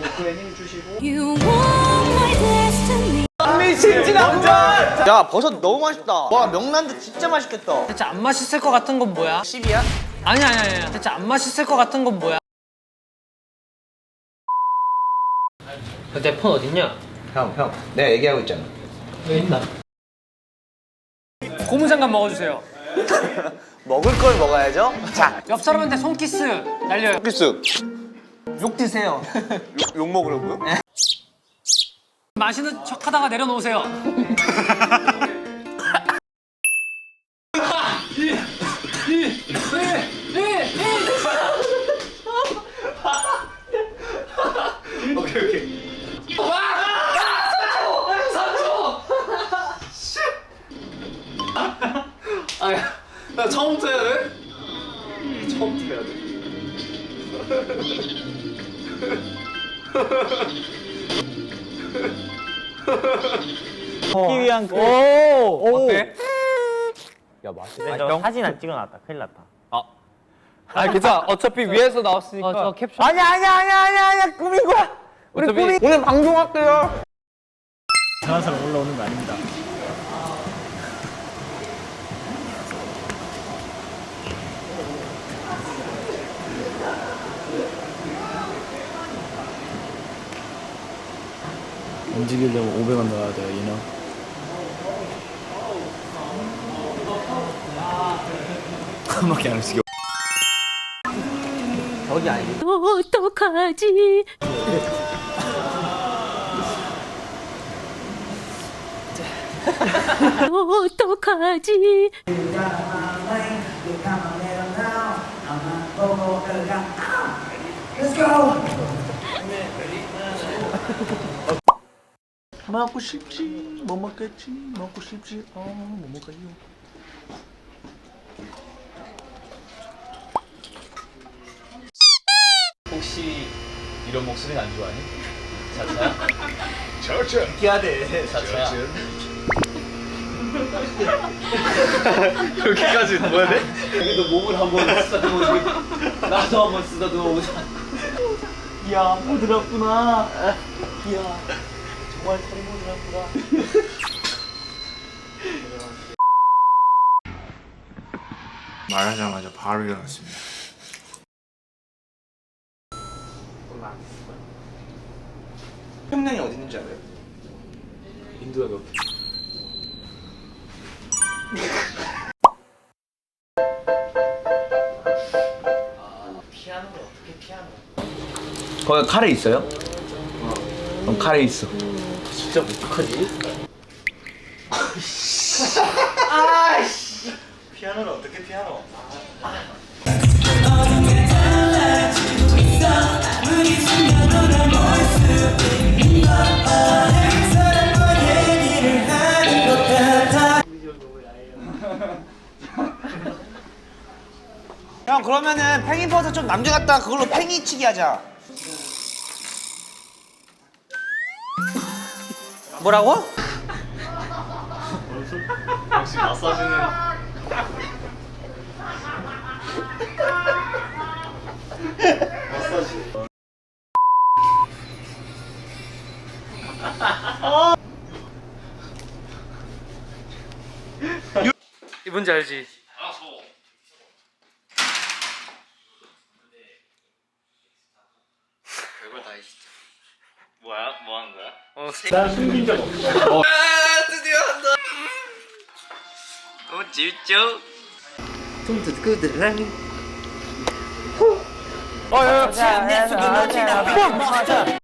복부에 힘 주시고. 야 버섯 너무 맛있다 와 명란도 진짜 맛있겠다 대체 안 맛있을 것 같은 건 뭐야? 10이야? 아니 아니 아니 대체 안 맛있을 것 같은 건 뭐야? 내 폰 어딨냐? 형 형 내가 얘기하고 있잖아 여기 있나? 고무장갑 먹어주세요 먹을 걸 먹어야죠 자 옆 사람한테 손키스 날려요 키스 욕 드세요 욕, 욕 먹으라고요? 마시는 척하다가 내려놓으세요 나 처음부터 해야 돼? 처음부터 해야 돼 키위한 그. 오 어때? 너 사진 안 찍어놨다. 큰일 났다. 아 괜찮아 어차피 위에서 나왔으니까 어, 저 캡션 아니야 아니야 아니야 아니야 아니야 꾸민 거야. 우리 어차피- 꾸민. 오늘 방송할게요. 이상한 사람 올라오는 거 아닙니다. 움직이려면 500원 넣어야 돼요, 이너. 그밖에 안 움직여. 어떡하지? 어떡하지? 먹고 싶지, 못 먹겠지, 먹고 싶지, 어, 못 먹어요. 혹시 이런 목소리는 안 좋아하니? 자차야? 자차 느끼하대 자차야 여기까지 뭐야 돼? 여기도 몸을 한번 쓰다듬어주고 나도 한번 쓰다듬어보자 이야 부드럽구나 이야 정말 털이 부드럽구나 말하자마자 바로 일어났습니다. 평양이 어디 있는지 알아요? 인도야 너 거기 카레 있어요? 어. 그럼 카레 있어 진짜 어떡하지? 피아노를 어떻게 피아노? 형 그러면은 팽이버섯 좀 남겨놨다가 그걸로 팽이치기 하자 뭐라고? 역시 마사지는 마사지 이 뭔지 알지? 뭐야? 뭐 하는 거야? 어, 너무 재밌죠? 자, 자, 자, 자, 자, 자.